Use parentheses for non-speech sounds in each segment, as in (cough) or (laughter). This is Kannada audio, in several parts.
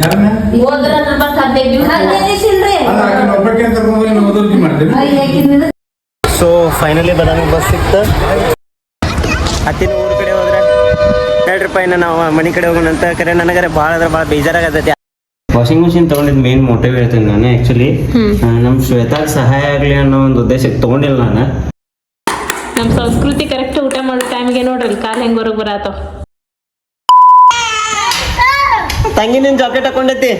ಹೋದ್ರ ಹದಿನೈದು ದಿವಸ ಸೊ ಫೈನಲಿ ಬದಾಮಿ ಬಸ್ ಸಿಕ್ತು. ಹತ್ತಿನ ಊರ ಕಡೆ ಹೋದ್ರೆ ಎರಡು ರೂಪಾಯಿನ ನಾವು ಮನೆ ಕಡೆ ಹೋಗೋಣ ಅಂತ ಕರೆ ನನಗರೆ ಭಾಳ ಅಂದ್ರೆ ಭಾಳ ಬೇಜಾರಾಗತೈತಿ. ವಾಷಿಂಗ್ ಮಷಿನ್ ತಗೊಂಡಿದ್ ಮೇನ್ ಮೋಟಿವ್ ಹೇಳ್ತೀನಿ ನಾನು ಆ್ಯಕ್ಚುಲಿ ನಮ್ಮ ಶ್ವೇತಾ ಸಹಾಯ ಆಗಲಿ ಅನ್ನೋ ಒಂದು ಉದ್ದೇಶಕ್ಕೆ ತಗೊಂಡಿಲ್ಲ ನಾನು. ನಮ್ಮ ಸಂಸ್ಕೃತಿ ಕರೆಕ್ಟ್ ಊಟ ಮಾಡೋ ಟೈಮ್ಗೆ ನೋಡ್ರಿ ಕಾಲ್ ಹೆಂಗ್ ಹೊರಗೆ ಬರತ್ತವ ತಂಗಿ ನಿನ್ ಜಾಕೆಟ್ ಹಾಕೊಂಡೈತಿ.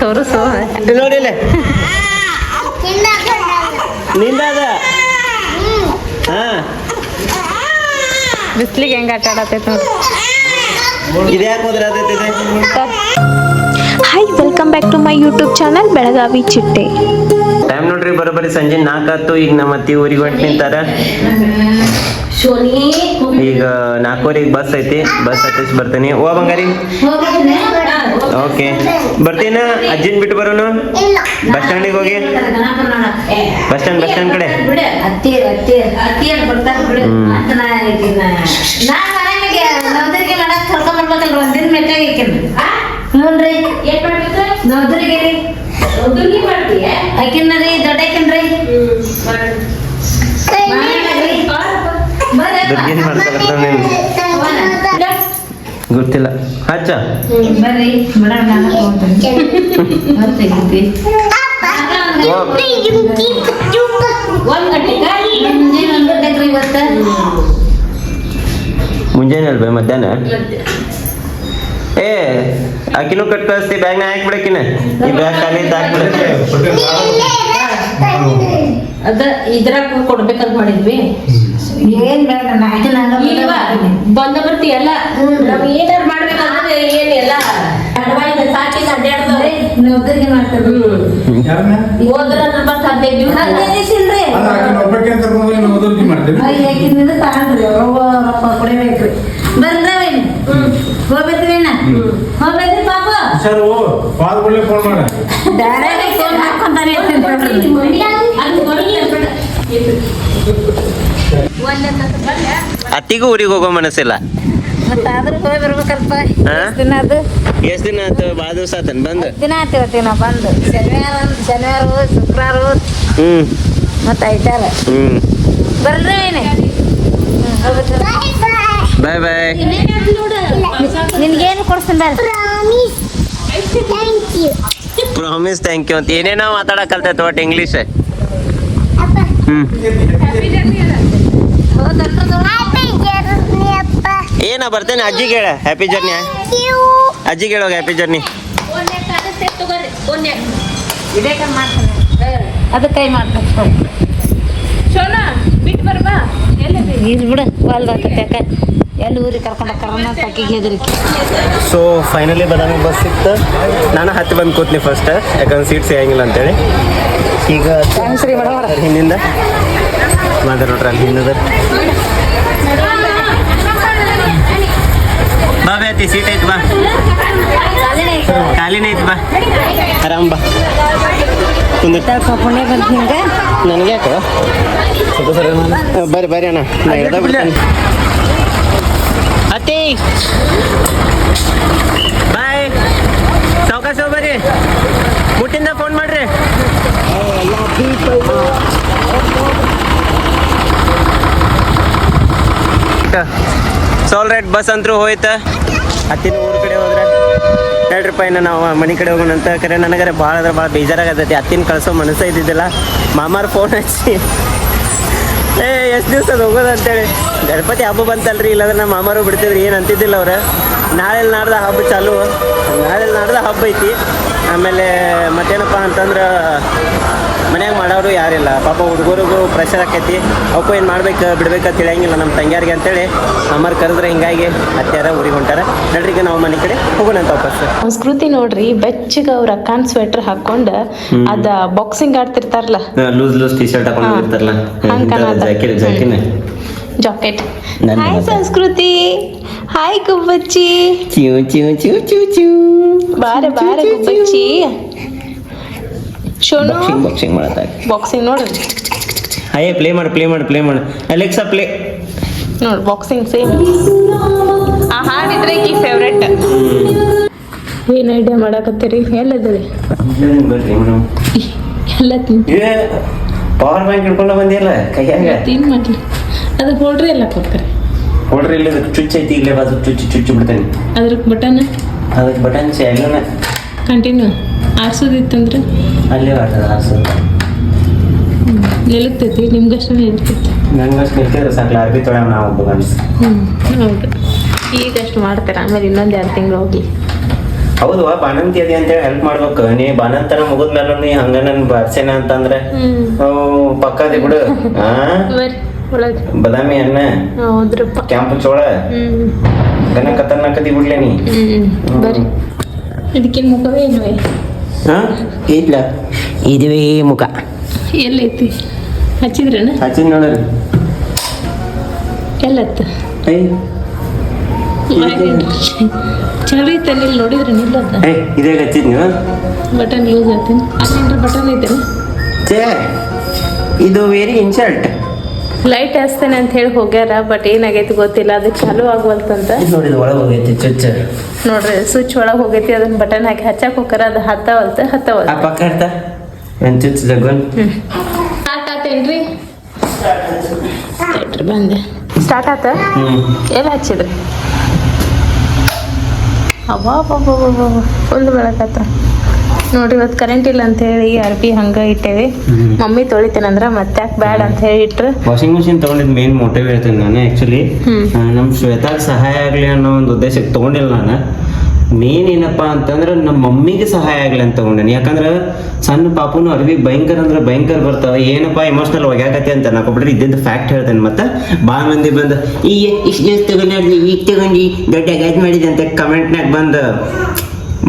ತೋರಿಸು. ಇಲ್ಲಿ ನೋಡಿ ಅದ ಹಾ. ಬಿಸ್ಲಿಗೆ ಹೆಂಗ್ ಆಟ ಆಡತೈತಿ ನೋಡಿ. ಇದು ಯಾಕೆ ಹೋದ್ರಾತೈತಿ hi welcome back to my YouTube channel Belagavi ಚಿಟ್ಟೆ ಟೈಮ್ ನೋಡ್ರಿ ಬರೋಬ್ಬರಿ ಸಂಜೆ ನಾಲ್ಕಾತು ಈಗ ನಮ್ಮ ಅತ್ತಿ ಊರಿಗೆ ಹೊಂಟು ನಿಂತಾರ. ಶೋನಿ ಈಗ ನಾಲ್ಕೂವರೆಗೆ ಬಸ್ ಐತಿ ಬಸ್ ಹತ್ತಿಸಿ ಬರ್ತೀನಿ. ಓ ಬಂಗಾರಿ. ಓಕೆ ಬರ್ತೀನ? ಅಜ್ಜಿನ ಬಿಟ್ಟು ಬರೋನು? ಬಸ್ ಸ್ಟ್ಯಾಂಡಿಗೆ ಹೋಗಿ? ಬಸ್ ಸ್ಟ್ಯಾಂಡ್ ಬಸ್ ಸ್ಟ್ಯಾಂಡ್ ಕಡೆ? ಅತ್ತಿ ರೀ ನವದರಿಗೆ ಮಾಡ್ತೀಯ? ದೊಡ್ಡಕಿನ್ರಿ. ದುರ್ಗಿನ್ ಮಾಡ್ತಾರ ಗೊತ್ತಿಲ್ಲ. ಹಚ್ಚ ಬರ್ರಿ. ಮೇಡಮ್ ನಾನು ತಗೊಂತೀನಿ ಒಂದ್ ಗಂಟೆಗೆ ಮುಂಜಾನೆ ಒಂದ್ ಗಂಟೆಗೆ ಇವತ್ತ. ಮುಂಜಾನೆ ಅಲ್ವೇ ಮಧ್ಯಾಹ್ನ. ಏ ಆಕಿನೂ ಕಟ್ ಕಳಿಸ್ತಿ ಬ್ಯಾಗ್ನ ಹಾಕ್ಬಿಡಕಿನ ಈ ಬ್ಯಾಗ್ ಖಾಲಿ ಐತೆ ಹಾಕ್ಬಿಡ. ಅದ ಇದ್ರಾಗ ಕೊಡ್ಬೇಕಂತ ಮಾಡಿದ್ವಿ. ಏನ್ ಬೇಡ ಬಂದ ಬರ್ತಿ ಎಲ್ಲ. ನಾವ್ ಏನಾರ ಮಾಡ್ಬೇಕಂದ್ರೆ ಏನ್ ಎಲ್ಲ. ಅಡ್ವಾಯ್ಸ್ ಸಾಕಿ ಅಡ್ಡಾಡ್ದವ್ರೆ ಮಾಡ್ತಾರೆ ಹದಿನೈದು ದಿವಸ ಹದಿನೈದು ತಗೊಂಡ್ರಿ. ರೊಕ್ಕ ಕೊಡಬೇಕ್ರಿ ಹೋಗ್ಬೇಕ್ರಿನ ಹೋಗ್ಬೇಕ್ರಿ ಫೋನ್ ಮಾಡ. ಡೈರೆಕ್ಟ್ ಫೋನ್ ಹಾಕೊಂತಾನೆ ಇರ್ತೀನಿ ಅತ್ತಿಗೂ ಊರಿಗೆ ಹೋಗೋ ಮನಸ್ಸಿಲ್ಲ. ಮತ್ತೆ ಆದ್ರೂ ಹೋಗಿ ಬರ್ಬೇಕಲ್ಪ? ದಿನ ಅದು? ಎಷ್ಟು ದಿನ ಆಯ್ತು? ಭಾಳ ದಿವಸ ಆತನ್? ಬಂದು? ದಿನ ಆತಿವತ್ತಿ ನಾ ಬಂದು. ಶನಿವಾರ ಶನಿವಾರ ಹೋದ್, ಶುಕ್ರವಾರ. ಹೋದ್, ಮತ್ತೆ ಐತಾರ. ಹ್ಮ್. ಬರ್ರಿ ಬಾಯ್ ಬಾಯ್. ನಿನ್ಗೇನು ಕೊಡ್ತೀನಿ ಬರ್ರಿ ಪ್ರಾಮಿಸ್ ಥ್ಯಾಂಕ್ ಯು ಅಂತ ಏನೇನೋ ಮಾತಾಡಕ್ ಕಲ್ತೈತೆ ಒಟ್ಟು ಇಂಗ್ಲೀಷ್ ಹ್ಮ್. ಏನ ಬರ್ತೇನೆ? ಅಜ್ಜಿಗೆ ಹೇಳ ಹ್ಯಾಪಿ ಜರ್ನಿ ಅಜ್ಜಿಗೆ ಹೇಳೋಗ ಹ್ಯಾಪಿ ಜರ್ನಿ ಅದಕ್ಕೆ ಕೈ ಮಾಡ್ಬೇಕು ಶೋನಾ ಬಿಟ್ಟು ಬರ್ಬಾ ಎಲ್ಲಿ? ಇರ್ಲಿ ಬಿಡು ಹೊಲ್ದಾಕತ್ತೆ ಯಾಕೆ ಎಲ್ಲಿ ಊರಿಗೆ ಕರ್ಕೊಂಡು ಕರೋನಾ ತಾಕಿಗೆ ಹೆದರಿಕೆ ಸೊ ಫೈನಲಿ ಬದಾಮಿ ಬಸ್ ಸಿಕ್ತು. ನಾನು ಹತ್ತಿ ಬಂದು ಕೂತ್ನಿ ಫಸ್ಟ್ ಯಾಕಂದ್ರೆ ಸೀಟ್ ಸಿಗಂಗಿಲ್ಲ ಅಂತೇಳಿ. ಈಗ ಹಿಂದಿಂದ. ಮಾತಾಡ ನೋಡ್ರಿ ಅಲ್ಲಿ ಹಿಂದದ. ಬಾ ಬೇತಿ ಸೀಟ್ ಐತಿ ಬಾ. ಖಾಲಿನ ಐತಿ ಬಾ. ಆರಾಮ್ ಬಾ. ಕುಂದಿರ್ತ ಪುಣ್ಯ ಬಂತು ನನಗೆ ಯಾಕೆ ಬರ್ರಿ ಬರ್ರಿ ಅಣ್ಣ. ನಾ ಹೇಳ್ದ ಬಿಡ್ತೀನಿ. ಅತ್ತಿ ಬಾಯ್ ಸಾವಕಾಶ ಬರ್ರಿ ಮುಟ್ಟಿಂದ ಫೋನ್ ಮಾಡ್ರಿ ಸೋಲ್ ರೈಟ್ ಬಸ್ ಅಂತರೂ ಹೋಯ್ತ. ಅತ್ತಿನ ಊರ ಕಡೆ ಹೋದ್ರೆ ಹೇಳ್ರಿ ಪೈನ ನಾವು ಮನೆ ಕಡೆ ಹೋಗೋಣ ಅಂತ ಕರೆ. ನನಗರೆ ಭಾಳ ಅಂದ್ರೆ ಭಾಳ ಬೇಜಾರಾಗತೈತಿ. ಅತ್ತಿನ ಕಳ್ಸೋ ಮನಸ್ಸೇ ಇದ್ದಿದ್ದಿಲ್ಲ. ಮಾಮಾರ್ ಫೋನ್ ಹಚ್ಚಿ. ಏ, ಎಷ್ಟು ದಿವಸ ಹೋಗೋದಂತೇಳಿ ಗಣಪತಿ ಹಬ್ಬ ಬಂತಲ್ರಿ ಇಲ್ಲಾಂದ್ರೆ ನಮ್ಮ ಮಾಮಾರು ಬಿಡ್ತಿದ್ರಿ ಏನು ಅಂತಿದ್ದಿಲ್ಲ ಅವ್ರು. ನಾಳೆ ನಾಡ್ದ ಹಬ್ಬ ಚಾಲು. ನಾಳೆ ನಾಡ್ದ ಹಬ್ಬ ಐತಿ. ಆಮೇಲೆ ಮತ್ತೇನಪ್ಪ ಅಂತಂದ್ರೆ ಮನ್ಯಾಗ ಮಾಡೋರು ಯಾರಿಲ್ಲ. ಪಾಪ ಹುಡುಗರಿಗೂ ಪ್ರೆಷರ್ ಆಕೈತಿ. ಅವಕ್ಕೂ ಏನು ಮಾಡ್ಬೇಕು ಬಿಡ್ಬೇಕ ತಿಳಿಯಂಗಿಲ್ಲ ನಮ್ಮ ತಂಗಿಯಾರಿಗೆ ಅಂತೇಳಿ ಅಮ್ಮರ್ ಕರೆದ್ರೆ ಹಿಂಗಾಗಿ ಅತ್ಯಾರ ಊರಿಗೆ ಹೊಂಟಾರ. ನಡ್ರಿಗೆ ನಾವು ಮನೆ ಕಡೆ ಹೋಗೋಣ ಅಂತ ವಾಪಸ್. ಸಂಸ್ಕೃತಿ ನೋಡ್ರಿ ಬೆಚ್ಚಗ ಅವ್ರ ಅಕ್ಕನ್ ಸ್ವೆಟರ್ ಹಾಕೊಂಡ ಅದ ಬಾಕ್ಸಿಂಗ್ ಆಡ್ತಿರ್ತಾರಲ್ಲ. ಲೂಸ್ ಲೂಸ್ ಟಿ ಶರ್ಟ್ ಹಾಕೊಂಡಿರ್ತಾರಲ್ಲ ಜಾಕೆಟ್ ಜಾಕಿನ ಜಾಕೆಟ್ ನನ್ನ ಹಾಯ್ ಸಂಸ್ಕೃತಿ ಹಾಯ್ ಗುಬ್ಬಚ್ಚಿ ಚ್ಯೂ ಚ್ಯೂ ಚ್ಯೂ ಚ್ಯೂ ಚ್ಯೂ ಬಾರ ಬಾರ ಗುಬ್ಬಚ್ಚಿ ಶೋನು? ಬಾಕ್ಸಿಂಗ್ ಬಾಕ್ಸಿಂಗ್ ಮಾಡತ್ತಾರೆ ಬಾಕ್ಸಿಂಗ್ ನೋಡು. ಹಾಯ್ ಪ್ಲೇ ಮಾಡು ಪ್ಲೇ ಮಾಡು ಪ್ಲೇ ಮಾಡು. ಅಲೆಕ್ಸಾ ಪ್ಲೇ ನೋಡು ಬಾಕ್ಸಿಂಗ್ ಸೇಮ್ ಆ ಹಾಡಿದ್ರೆ ಈ ಫೇವ್ರೆಟ್ ಏನ್ ಐಡಿಯಾ ಮಾಡಕತ್ತೀರಿ? ಎಲ್ಲದ್ರಿ? ಎಲ್ಲ ತಿನ್ ಏ ಪವರ್ ಬ್ಯಾಂಕ್ ಹಿಡ್ಕೊಂಡು ಬಂದಿಲ್ಲ ಕೈಯಾಗ? ತಿನ್ ಮಾಡ್ಲಿ. ಅದು ಪೌಡ್ರಿ ಎಲ್ಲ ಕೊಡ್ತಾರೆ. ಕೊಡ್ರಿ ಇಲ್ಲಿ ಚುಚ್ಚ ಐತಿ ಇಲ್ಲೇ ಬಾಜು ಚುಚ್ಚಿ ಚುಚ್ಚಿ ಬಿಡ್ತೇನೆ. ಅದಕ್ಕೆ ಬಟನ್ ಅದಕ್ಕೆ ಬಟನ್ ಎಲ್ಲನ ಕಂಟಿನ್ಯೂ ಆರ್ಸೋದಿತ್ತಂದ್ರೆ? ಅಲ್ಲೇ ಬರ್ತದೆ ಆರ್ಸೋದು. ನಿಲ್ಲುತ್ತೈತಿ ನಿಮ್ಗಷ್ಟೇ ನಿಲ್ತೈತಿ. ನಂಗೆ ಅಷ್ಟು ನಿಲ್ತಿದ್ರೆ ಸಾಕು ಅರ್ಬಿ ತೊಳೆ ನಾವು ಒಬ್ಬ ಹ್ಮ್ ಹೌದು. ಈಗಷ್ಟು ಮಾಡ್ತಾರೆ? ಆಮೇಲೆ ಇನ್ನೊಂದು ಎರಡು ತಿಂಗಳು ಹೋಗಿ. ಹೌದು ಬಾಣಂತಿ ಅಂತ ಹೇಳಿ ಹೆಲ್ಪ್ ಮಾಡ್ಬೇಕು. ನೀ ಬಾಣಂತನ ಮುಗಿದ್ಮೇಲೆ ನೀ ಹಂಗ ನನ್ ಬರ್ಸೇನ ಅಂತಂದ್ರೆ ಪಕ್ಕದಿ ಬಿಡು. ಹಾ ಬದಾಮಿ ಅನ್ನ ಕೆಂಪು ಚೋಳ ಗನ ಕದಿ ಬಿಡ್ಲೆ ನೀ. ಹ್ಮ್ ಬರ್ರಿ ಇದಕ್ಕಿನ ಮುಖವೇ ಇಲ್ವೇ? ಹಾ? ಇಲ್ಲ. ಇದುವೇ ಮುಖ. ಎಲ್ಲೈತಿ? ಹಚ್ಚಿದ್ರನ? ಹಚ್ಚಿದ್ ನೋಡ್ರಿ. ಎಲ್ಲತ್ತ? ಐತಲ್ಲ ಇಲ್ಲಿ ನೋಡಿದ್ರೆ ನಿಲ್ಲದ ಏ ಇದೇ ಹಚ್ಚಿದ್ ನೀವು? ಬಟನ್ ಯೂಸ್ ಆಯ್ತೀನಿ ಅಲ್ಲೇನ್ರ ಬಟನ್ ಐತೆ ಇದು ವೆರಿ ಇನ್ಸಲ್ಟ್ ಲೈಟ್ ಹಚ್ತೇನೆ ಅಂತ ಹೇಳಿ ಹೋಗ್ಯಾರ ಬಟ್ ಏನಾಗೈತಿ ಗೊತ್ತಿಲ್ಲ ಅದು ಚಾಲೂ ಆಗ್ವಲ್ತಂತ. ಒಳಗೆ ಹೋಗೈತಿ ನೋಡ್ರಿ ಸ್ವಿಚ್ ಒಳಗೆ ಹೋಗೈತಿ ಅದನ್ನ ಬಟನ್ ಹಾಕಿ ಹಚ್ಚಕ್ ಹೋಗ್ಯಾರ ಅದು ಹತ್ತವಲ್ತ ಹತ್ತವಲ್ತ. ಪಕ್ಕ ಇರ್ತ? ಒಂದು ಚುಚ್ಚ ಜಗ್ಗನ್? ಸ್ಟಾರ್ಟ್ ಆತೇನ್ರಿ? ಬಂದೆ. ಸ್ಟಾರ್ಟ್ ಆತ? ಎಲ್ಲ ಎಲ್ಲಿ ಹಚ್ಚಿದ್ರಿ? ಅಬ್ಬಾ ಫುಲ್ ಬೆಳಕತ್ತ ನೋಡ್ರಿ ಇವತ್ತು ಕರೆಂಟ್ ಇಲ್ಲ ಅಂತ ಹೇಳಿ ಅರ್ಬಿ ಹಂಗ ಇಟ್ಟೇವಿ. ಮಮ್ಮಿ ತೊಳಿತೇನಂದ್ರ ಮತ್ತೆ ಯಾಕೆ ಬ್ಯಾಡ ಅಂತ ಹೇಳಿ ಇಟ್ರು. ವಾಷಿಂಗ್ ಮಿಷಿನ್ ತಗೊಂಡಿದ್ ಮೇನ್ ಮೋಟಿವ್ ಹೇಳ್ತೀನಿ ನಾನು ಆಕ್ಚುಲಿ ನಮ್ ನಮ್ಮ ಶ್ವೇತಾಗ ಸಹಾಯ ಆಗಲಿ ಅನ್ನೋ ಒಂದು ಉದ್ದೇಶಕ್ಕೆ ತಗೊಂಡಿಲ್ಲ ನಾನು. ಮೇನ್ ಏನಪ್ಪಾ ಅಂತಂದ್ರೆ ನಮ್ಮ ಮಮ್ಮಿಗೆ ಸಹಾಯ ಆಗಲಿ ಅಂತ ತಗೊಂಡೇನಿ. ಯಾಕಂದ್ರೆ ಸಣ್ಣ ಪಾಪುನು ಅರ್ವಿ ಭಯಂಕರ ಅಂದ್ರೆ ಭಯಂಕರ ಬರ್ತಾವ. ಏನಪ್ಪ ಎಮೋಷನಲ್ ಒಗ್ಯಾಕತಿ ಅಂತ ನಾಕೊಬಿಟ್ರೆ ಇದ್ದಿದ್ದು ಫ್ಯಾಕ್ಟ್ ಹೇಳ್ತೇನೆ ಮತ್ತೆ. ಭಾಳ ಮಂದಿ ಬಂದು ಈ ಇಷ್ಟು ದಿವಸ ತಗೊಂಡಿ ಈಗ ತಗೊಂಡಿ ದೊಡ್ಡ ಅಗಾಜ್ ಮಾಡಿದೆ ಅಂತ ಕಮೆಂಟ್ನಾಗ ಬಂದು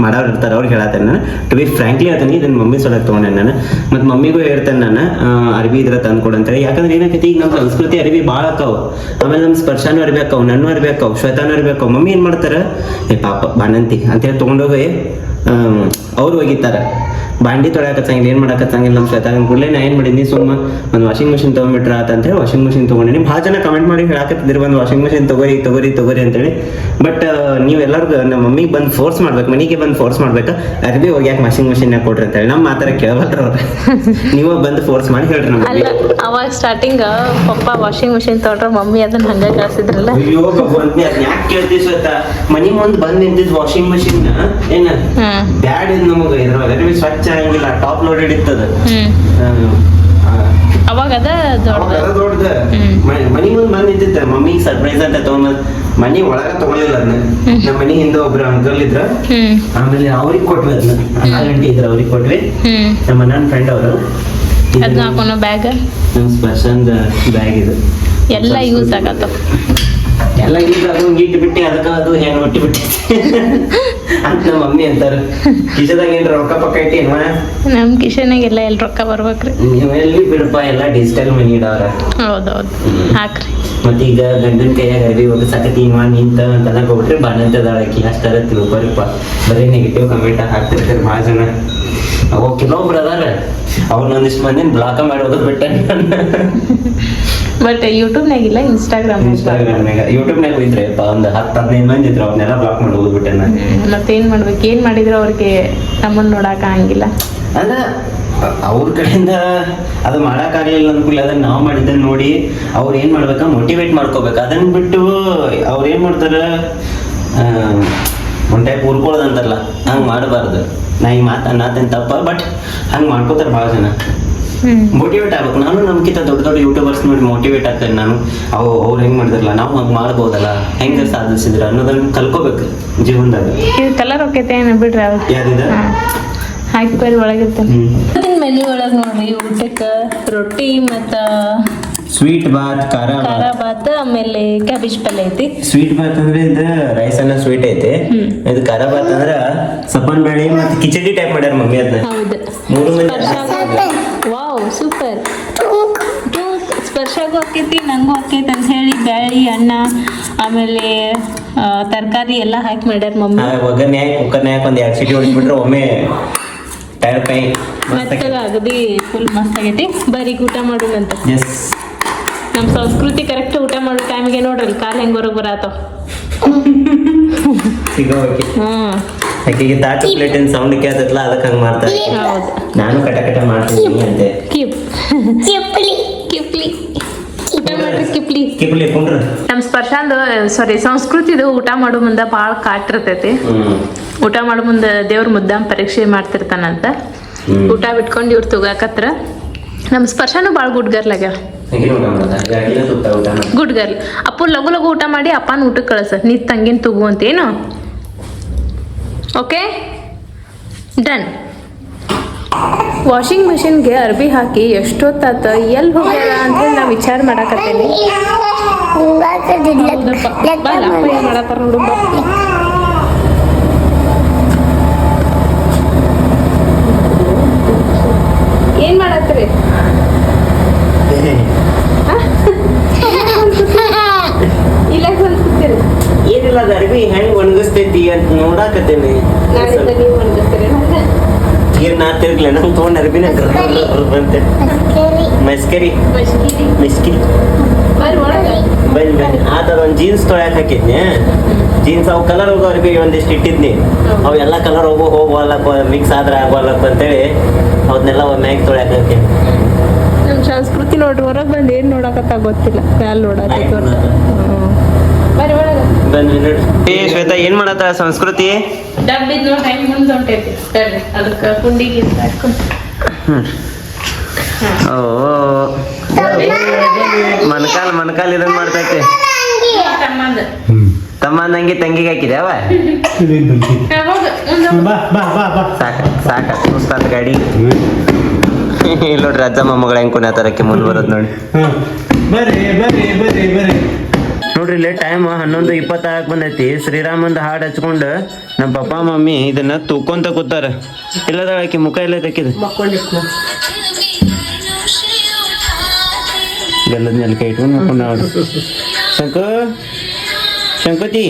ಮಾಡೋರು ಇರ್ತಾರೆ ಅವ್ರಿಗೆ ಹೇಳತ್ತೇನೆ ನಾನು. ಟು ಬಿ ಫ್ರಾಂಕ್ಲಿ ಹೇಳ್ತೇನೆ ಇದನ್ನ ಮಮ್ಮಿ ಸೊಲಕ್ಕೆ ತೊಗೊಂಡೆ ನಾನು. ಮತ್ತು ಮಮ್ಮಿಗೂ ಹೇಳ್ತೇನೆ ನಾನು ಅರಬಿ ಇದ್ರೆ ಇದ್ರ ತಂದು ಕೊಡು ಯಾಕಂದ್ರೆ ಏನಾಕೈತಿ, ಈಗ ನಮ್ಮ ಸಂಸ್ಕೃತಿ ಅರಿವಿ ಭಾಳ ಅಕ್ಕಾವು. ಆಮೇಲೆ ನಮ್ಮ ಸ್ಪರ್ಶನೂ ಅರ್ಬೇಕಾವು ನನ್ನೂ ಅರ್ಬೇಕಾವು ಶ್ವೇತಾನು ಅರಿಬೇಕು ಮಮ್ಮಿ ಏನು ಮಾಡ್ತಾರೆ, ಏ ಪಾಪ, ಬಾಣಂತಿ ಅಂತೇಳಿ ತೊಗೊಂಡೋಗಿ ಅವ್ರು ಒಗಿತಾರೆ ಬಾಂಡಿ ತೊಳೆಯಕತ್ತಂಗಿಲ್ಲ ಏನು ಮಾಡಕತ್ತಂಗಿಲ್ಲ ನಮ್ಮ ಸೈತಾಗ ಕೂಡಲೇ ನಾ ಏನು ಮಾಡಿದ್ನಿ ಸುಮ್ಮ ಒಂದು ವಾಷಿಂಗ್ ಮಷಿನ್ ತೊಗೊಂಡ್ಬಿಟ್ರ ಅಂತ ಹೇಳಿ ವಾಷಿಂಗ್ ಮಷಿನ್ ತೊಗೊಂಡಿನಿ ಭಾಳ ಜನ ಕಮೆಂಟ್ ಮಾಡಿ ಹೇಳಾಕತ್ತಿದ್ರು ಒಂದು ವಾಷಿಂಗ್ ಮಷಿನ್ ತಗೋರಿ ತಗೋರಿ ತಗೋರಿ ಅಂತೇಳಿ. ಬಟ್ ನೀವೆಲ್ಲರೂ ನಮ್ಮ ಮಮ್ಮಿಗೆ ಬಂದು ಫೋರ್ಸ್ ಮಾಡ್ಬೇಕು ಮನೆಗೆ ಬಂದು ಫೋರ್ಸ್ ಮಾಡ್ಬೇಕು. ಅರ್ಬಿ ಹೋಗ್ಯಾಕ ವಾಷಿಂಗ್ ಮಷಿನ್ ಕೊಡ್ರಿ ಅಂತೇಳಿ. ನಮ್ಮ ಮಾತಾರ ಕೇಳಬಲ್ರ ಅವ್ರು. ನೀವು ಬಂದು ಫೋರ್ಸ್ ಮಾಡಿ ಹೇಳ್ರಿ ನಮ್ಗೆ ಅವಾಗ ಸ್ಟಾರ್ಟಿಂಗ್ ಪಪ್ಪ ವಾಷಿಂಗ್ ಮಿಷಿನ್ ತಗೊಂಡ್ರ ಮಮ್ಮಿ ಅದನ್ನ ಹಂಗ ಕಳ್ಸಿದ್ರಲ್ಲ ಅಯ್ಯೋ ಭಗವಂತ ಯಾಕೆ ಕೇಳ್ತೀವಿ ಸ್ವತ ಮನಿ ಮುಂದೆ ಬಂದು ನಿಂತಿದ್ ವಾಷಿಂಗ್ ಮಷಿನ್ ಏನ? ಬ್ಯಾಡ್ ಇದು ನಮಗೆ ಇದ್ರೊಳಗೆ ನಿಮಗೆ ಸ್ವಚ್ಛ ಆಗಿಲ್ಲ ಟಾಪ್ ಲೋಡೆಡ್ ಇತ್ತದ ಹ್ಮ್. ಅವಾಗ ಅದ ದೊಡ್ಡ ದೊಡ್ಡದ. ಮನಿ ಮುಂದ್ ಬಂದ್ ನಿಂತಿದ್ದ ಮಮ್ಮಿಗೆ ಸರ್ಪ್ರೈಸ್ ಅಂತ ತಗೊಂಡ್ ಮನಿ ಒಳಗ ತಗೊಳ್ಳಿಲ್ಲ ಅದನ್ನ. ನಮ್ಮ ಮನಿ ಹಿಂದೆ ಒಬ್ರು ಅಂಕಲ್ ಇದ್ರ. ಆಮೇಲೆ ಅವ್ರಿಗೆ ಕೊಟ್ವಿ ಅದನ್ನ. ಅಣ್ಣ ಗಂಟೆ ಇದ್ರ ಅವ್ರಿಗೆ ಕೊಟ್ವಿ. ನಮ್ಮ ಅಣ್ಣನ ಫ್ರೆಂಡ್ ಅವರು. ಅದನ್ನ ಹಾಕೋಣ ಬ್ಯಾಗ್ ನಮ್ಮ ಸ್ಪರ್ಶಂದ ಬ್ಯಾಗ್ ಇದು. ಎಲ್ಲ ಯೂಸ್ ಆಗತ್ತ ಎಲ್ಲ ಈಗ ಅದು ಇಟ್ಟು ಬಿಟ್ಟು ಅದಕ್ಕ ಅದು ಹೆಂಗ್ ಹೊಟ್ಟಿ ಬಿಟ್ಟು (laughs) ಅಂತ ನಮ್ಮ ಮಮ್ಮಿ ಅಂತಾರ. ಕಿಶದಾಗ ಏನ್ರ ರೊಕ್ಕ ಪಕ್ಕ ಐತಿ ಏನ್ವಾ ನಮ್ ಕಿಶನಾಗೆಲ್ಲ ಎಲ್ಲಿ ರೊಕ್ಕ ಬರ್ಬೇಕ್ರಿ. ನೀವು ಎಲ್ಲಿ ಬಿಡಪ್ಪ ಎಲ್ಲ ಡಿಜಿಟಲ್ ಮನಿ ಇಡವ್ರ ಹೌದೌದು. ಹಾಕ್ರಿ. ಮತ್ತೀಗ ಗಂಡನ ಕೈಯಾಗ ಅರ್ಬಿ ಒಂದು ಸಕತಿ ಇನ್ವಾ ನಿಂತ ಅಂತ ಅನ್ನಕ್ ಹೋಗ್ಬಿಟ್ರೆ ಬಾಣಂತ ಅದಾಳಕಿ ಅಷ್ಟಾರ ತಿಳ್ಕೊರಿಪ್ಪ. ಬರೀ ನೆಗೆಟಿವ್ ಕಮೆಂಟ್ ಹಾಕ್ತಿರ್ತಾರೆ ಭಾಳ ಜನ ಅವು ಕೆಲವೊಬ್ರು ಅದಾರ ಅವ್ರನ್ನೊಂದಿಷ್ಟು ಮಂದಿನ ಬ್ಲಾಕ ಮಾಡಿ ಹೋಗೋದು ಬಿಟ್ಟೆ. ಬಟ್ ಯೂಟ್ಯೂಬ್ನಾಗ ಇಲ್ಲ ಇನ್ಸ್ಟಾಗ್ರಾಮ್ ಇನ್ಸ್ಟಾಗ್ರಾಮ್ನಾಗ ಯೂಟ್ಯೂಬ್ನಾಗ ಇದ್ರೆ ಒಂದು ಹತ್ತು ಹದಿನೈದು ಮಂದಿ ಇದ್ರು ಅವ್ರನ್ನೆಲ್ಲ ಬ್ಲಾಕ್ ಮಾಡಿ ಹೋಗ್ಬಿಟ್ಟೆ ನಾನು. ಮತ್ತೇನ್ ಮಾಡ್ಬೇಕು? ಏನ್ ಮಾಡಿದ್ರು ಅವ್ರಿಗೆ ನಮ್ಮನ್ನ ನೋಡಾಕ ಹಂಗಿಲ್ಲ ಅಂದ್ರೆ ಅವ್ರ ಕಡೆಯಿಂದ ಅದು ಮಾಡಕ್ಕಾಗಲಿಲ್ಲ ಅನ್ಕೂಲ ಅದನ್ನ ನಾವು ಮಾಡಿದ್ದನ್ನ ನೋಡಿ ಅವ್ರು ಏನು ಮಾಡ್ಬೇಕಾ ಮೋಟಿವೇಟ್ ಮಾಡ್ಕೋಬೇಕು. ಅದನ್ನ ಬಿಟ್ಟು ಅವ್ರು ಏನು ಮಾಡ್ತಾರೆ ಒಂದು ಟೈಪ್ ಉರ್ಕೊಳ್ಳೋದು ಅಂತಾರಲ್ಲ ಹಂಗೆ ಮಾಡಬಾರ್ದು. ನಾ ಈಗ ಮಾತು ಅನ್ನತ್ತೇನು ತಪ್ಪ ಬಟ್ ಹಂಗೆ ಮಾಡ್ಕೋತಾರೆ ಭಾಳ ಜನ. ಮೋಟಿವೇಟ್ ಆಗ್ಬೇಕು. ನಾನು ನಮ್ಗಿಂತ ದೊಡ್ಡ ದೊಡ್ಡ ಯೂಟ್ಯೂಬರ್ಸ್ ನೋಡಿ ಮೋಟಿವೇಟ್ ಆಗ್ತೇನೆ ನಾನು. ಅವು ಅವ್ರು ಹೆಂಗೆ ಮಾಡಿದ್ರಲ್ಲ ನಾವು ಹಂಗೆ ಮಾಡ್ಬೋದಲ್ಲ ಹೆಂಗೆ ಸಾಧಿಸಿದ್ರ ಅನ್ನೋದನ್ನ ಕಲ್ಕೋಬೇಕು ಜೀವನದಾಗ. ಇದು ಕಲರ್ ಹೋಗ್ತೈತೆ ಏನು ಬಿಡ್ರಿ ಅವ್ರು. ಯಾವ್ದಿದೆ ಹಾಕಿ ಹ್ಮ್. ಮೆನು ಒಳಗೆ ನೋಡ್ರಿ ಊಟಕ್ಕೆ ರೊಟ್ಟಿ ಮತ್ತ ಸ್ವೀಟ್ ಬಾತ್ ಖಾರ ಖಾರ ಬಾತ್ ಆಮೇಲೆ ಕ್ಯಾಬೇಜ್ ಪಲ್ಯ ಐತಿ. ಸ್ವೀಟ್ ಬಾತ್ ಅಂದ್ರೆ ಇದು ರೈಸ್ ಅನ್ನ ಸ್ವೀಟ್ ಐತಿ. ಇದು ಖಾರ ಬಾತ್ ಅಂದ್ರ ಸಪನ್ ಬೇಳೆ ಮತ್ತೆ ಕಿಚಡಿ ಟೈಪ್ ಮಾಡ್ಯಾರ ಮಮ್ಮಿ ಅದನ್ನ ಹೌದು. ಮೂರು ಮಂದಿ ವಾವ್ ಸೂಪರ್ ಸ್ಪರ್ಶಗೂ ಆಕೈತಿ ನಂಗೂ ಆಕೈತಿ ಅಂತ ಹೇಳಿ ಬ್ಯಾಳಿ ಅನ್ನ ಆಮೇಲೆ ತರಕಾರಿ ಎಲ್ಲ ಹಾಕಿ ಮಾಡ್ಯಾರ ಮಮ್ಮಿ. ಒಗ್ಗರಣೆ ಹಾಕಿ ಕುಕ್ಕರ್ನ ಹಾಕಿ ಒಂದ್ ಎರಡು ಸಿಟಿ ಹೊಡಿಸ್ಬಿಟ್ರೆ ಒಮ್ಮೆ ಟೈರ್ ಕೈ ಮತ್ತೆ ಅಗದಿ ಫುಲ್ ಮಸ್ತ್ ಆಗೈತಿ. ಬರೀ ಊಟ ಮಾಡೋಣಂತ. ಎಸ್ ನಮ್ಮ ಸಂಸ್ಕೃತಿ ಕರೆಕ್ಟ್ ಊಟ ಮಾಡೋ ಟೈಮ್ಗೆ ನೋಡ್ರಿ ಕಾಲು ಹೆಂಗ್ ಹೊರಗೆ ಬರತ್ತವ ಹ್ಮ್. ಹ್ಞೂ ಆಕೆಗೆ ತಾ ಚಾಕ್ಲೇಟಿನ ಸೌಂಡ್ ಕೇಳ್ತೈತಲ್ಲ ಅದಕ್ಕೆ ಹಂಗ್ ಮಾಡ್ತಾರೆ ಹೌದು ನಾನು ಕಟ ಕಟ ಮಾಡ್ತೀನಿ ಅಂತೆ ಕಿಪ್. ಕಿಪ್ಲಿ. ಊಟ ಮಾಡ್ರಿ ಕಿಪ್ಲಿ. ಕಿಪ್ಲಿ ಕುಂಡ್ರ. ನಮ್ಮ ಸ್ಪರ್ಶಾಂದು ಸಾರಿ ಸಂಸ್ಕೃತಿದು ಊಟ ಮಾಡೋ ಮುಂದೆ ಭಾಳ ಕಾಟಿರ್ತೈತಿ. ಹ್ಮ್. ಊಟ ಮಾಡೋ ಮುಂದೆ ದೇವ್ರ ಮುದ್ದಾಂ ಪರೀಕ್ಷೆ ಮಾಡ್ತಿರ್ತಾನಂತ. ಊಟ ಬಿಟ್ಕೊಂಡು ಇವ್ರು ತುಗಾಕತ್ರ. ನಮ್ಮ ಸ್ಪರ್ಶನೂ ಭಾಳ ಗುಡ್ ಗುಡ್ ಗರ್ಲ್ ಅಪ್ಪ ಲಘು ಲಘು ಊಟ ಮಾಡಿ ಅಪ್ಪನ ಊಟಕ್ಕೆ ಕಳಿಸ. ನೀ ತಂಗಿನ ತುಗು ಅಂತೇನು ಓಕೆ ಡನ್ ವಾಷಿಂಗ್ ಮಿಷಿನ್ಗೆ ಅರ್ಬಿ ಹಾಕಿ ಎಷ್ಟೊತ್ತಾತ ಎಲ್ಲಿ ಹೋಗ್ಯಾರ ಅಂತ ನಾ ವಿಚಾರ ಮಾಡಕತ್ತೇನೆ. ಏನ್ ಮಾಡತ್ತಾರ ನೋಡು. ಏನ್ ಮಾಡತ್ತೀರಿ? (laughs) ಇಲ್ಲ ಏನಿಲ್ಲ ಅದು ಅರ್ಬಿ ಹೆಂಗ್ ಒಣಗಿಸ್ತೈತಿ ಅಂತ ನೋಡಾಕತ್ತೇನೆ. ಏನ್ ನಾ ತಿರ್ಗ್ಲೆ ನಂಗೆ ತೊಗೊಂಡು ಅರ್ಬಿನ ಬಂತೆ ಮಸ್ಕರಿ. ಮಿಸ್ಕಿ ಬನ್ನಿ ಆತದ ಒಂದು ಜೀನ್ಸ್ ತೊಳ್ಯಾಕ ಹಾಕಿದ್ನಿ. ಜೀನ್ಸ್ ಅವು ಕಲರ್ ಹೋಗೋ ಅರ್ಬಿ ಒಂದಿಷ್ಟು ಇಟ್ಟಿದ್ನಿ. ಅವು ಎಲ್ಲ ಕಲರ್ ಹೋಗೋ ಹೋಗ್ವಲ್ಲಪ್ಪ ಮಿಕ್ಸ್ ಆದ್ರೆ ಆಗೋಲ್ಲಪ್ಪ ಅಂತೇಳಿ ಅವನ್ನೆಲ್ಲ ಒಮ್ಮೆ ತೊಳ್ಯಾಕ ಹಾಕಿನಿ ನಮ್ಮ ಸಂಸ್ಕೃತಿ ನೋಡ್ರಿ ಹೊರಗೆ ಬಂದು ಏನು ನೋಡಕತ್ತ ಗೊತ್ತಿಲ್ಲ. ಮ್ಯಾಲ ನೋಡಕತ್ತ ಬರ್ರಿ ಒಳಗೆ. ಬನ್ನಿ ನೋಡ್ರಿ. ಏ ಶ್ವೇತಾ ಏನ್ ಮಾಡತ್ತ ಸಂಸ್ಕೃತಿ? ಡಬ್ಬಿದ್ ನೋಡಿ ಹೆಂಗ್ ಮುಂದೆ ಹೊಂಟೈತಿ. ಬರ್ರಿ ಅದಕ್ಕೆ ಕುಂಡಿಗೆ ಇದ್ ಹಾಕ್ಕೊಂಡು. ಓ ಮನ್ಕಾಲ್ ಮನ್ಕಾಲ್ ಇದನ್ ಮಾಡ್ತೈತಿ. ತಮ್ಮಂದ. ತಮ್ಮ ನಂಗೆ ತಂಗಿಗೆ ಹಾಕಿದೆ ಅವ? ಹೋಗ ಮುಂದೆ ಬಾ ಬಾ ಬಾ ಬಾ ಸಾಕ. ಸಾಕ ಗಾಡಿ. ಇಲ್ಲಿ ನೋಡ್ರಿ ಅಜ್ಜ ಮೊಮ್ಮಗಳ ಹೆಂಗ್ ಕುಣಿಯತಾರಕ್ಕೆ ಮುಂದ್ ಬರೋದ್ ನೋಡಿ. ಬರ್ರಿ ಬರ್ರಿ ಬರ್ರಿ ಬರ್ರಿ. ನೋಡ್ರಿ ಇಲ್ಲಿ ಟೈಮ್ ಹನ್ನೊಂದು ಇಪ್ಪತ್ತಾರಕ್ಕೆ ಬಂದೈತಿ. ಶ್ರೀರಾಮಂದ ಹಾಡ್ ಹಚ್ಕೊಂಡು ನಮ್ಮ ಪಪ್ಪ ಮಮ್ಮಿ ಇದನ್ನ ತೂಕೊಂತ ಕೂತಾರ. ಇಲ್ಲದ ಆಕಿ ಮುಖ ಎಲ್ಲ ತೆಕ್ಕಿದ. ಗಲ್ಲದ ನೆಲಕ ಇಟ್ಕೊಂಡು ಮಕ್ಕೊಂಡ ನೋಡ್ರಿ. ಶಂಕು ಶಂಕುತಿ.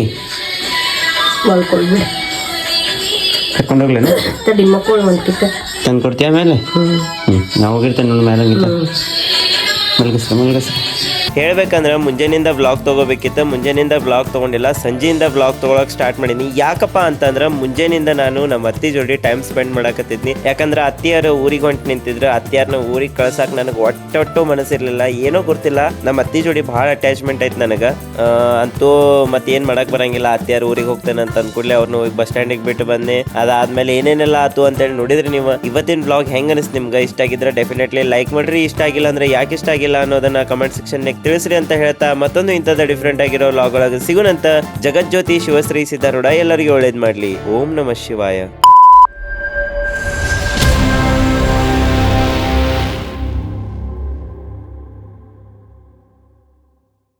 ಒಂದ್ಕಿತ ತಂದು ಕೊಡ್ತೀಯ ಮೇಲೆ ಹ್ಞೂ ನಾವು ಹೋಗಿರ್ತೇನೆ ನೋಡಿ ಮೇಲೆ ಹಂಗಿತ್ತ ಮಲಗಿಸ್ರ ಮಲಗಿಸ್ರ ಹೇಳ್ಬೇಕಂದ್ರೆ ಮುಂಜಾನಿಂದ ಬ್ಲಾಗ್ ತಗೋಬೇಕಿತ್ತು. ಮುಂಜಾನಿಂದ ಬ್ಲಾಗ್ ತಗೊಂಡಿಲ್ಲ. ಸಂಜೆಯಿಂದ ಬ್ಲಾಗ್ ತೊಗೊಳಕ್ಕೆ ಸ್ಟಾರ್ಟ್ ಮಾಡೀನಿ. ಯಾಕಪ್ಪ ಅಂತಂದ್ರೆ ಮುಂಜಾನಿಂದ ನಾನು ನಮ್ಮ ಅತ್ತಿ ಜೋಡಿ ಟೈಮ್ ಸ್ಪೆಂಡ್ ಮಾಡಕತ್ತಿದ್ನಿ. ಯಾಕಂದ್ರೆ ಅತ್ತಿಯರು ಊರಿಗೆ ಹೊಂಟು ನಿಂತಿದ್ರು. ಅತ್ತಿಯಾರನ್ನ ಊರಿಗೆ ಕಳ್ಸಕ್ ನನಗೆ ಒಟ್ಟೊಟ್ಟು ಮನಸ್ಸಿರ್ಲಿಲ್ಲ. ಏನೋ ಗೊತ್ತಿಲ್ಲ. ನಮ್ಮ ಅತ್ತಿ ಜೋಡಿ ಭಾಳ ಅಟ್ಯಾಚ್ಮೆಂಟ್ ಆಯ್ತು ನನಗೆ. ಅಂತೂ ಮತ್ತೆ ಏನ್ ಮಾಡಕ್ ಬರಂಗಿಲ್ಲ. ಅತ್ತಿಯಾರು ಊರಿಗೆ ಹೋಗ್ತೇನೆ ಅಂತ ಅಂದ್ಕೂಡ್ಲೆ ಅವ್ರನ್ನ ಹೋಗಿ ಬಸ್ ಸ್ಟ್ಯಾಂಡಿಗೆ ಬಿಟ್ಟು ಬಂದೆ. ಅದಾದ್ಮೇಲೆ ಏನೇನೆಲ್ಲ ಆತು ಅಂತೇಳಿ ನೋಡಿದ್ರಿ ನೀವು? ಇವತ್ತಿನ ಬ್ಲಾಗ್ ಹೆಂಗ್ ಅನಿಸ್ತು ನಿಮ್ಗೆ? ಇಷ್ಟ ಆಗಿದ್ರೆ ಡೆಫಿನೆಟ್ಲಿ ಲೈಕ್ ಮಾಡ್ರಿ. ಇಷ್ಟ ಆಗಿಲ್ಲ ಅಂದ್ರೆ ಯಾಕೆ ಇಷ್ಟ ಆಗಿಲ್ಲ ಅನ್ನೋದನ್ನ ಕಮೆಂಟ್ ಸೆಕ್ಷನ್ ತಿಳಿಸ್ರಿ ಅಂತ ಹೇಳ್ತಾ ಮತ್ತೊಂದು ಇಂಥದ್ದು ಡಿಫ್ರೆಂಟ್ ಆಗಿರೋ ಲಾಗ್ ಒಳಗೆ ಸಿಗುನಂತ ಜಗಜ್ಯೋತಿ ಶಿವಶ್ರೀ ಸಿದ್ಧಾರೂಢ ಎಲ್ಲರಿಗೂ ಒಳ್ಳೇದು ಮಾಡ್ಲಿ. ಓಂ ನಮಃ ಶಿವಾಯ.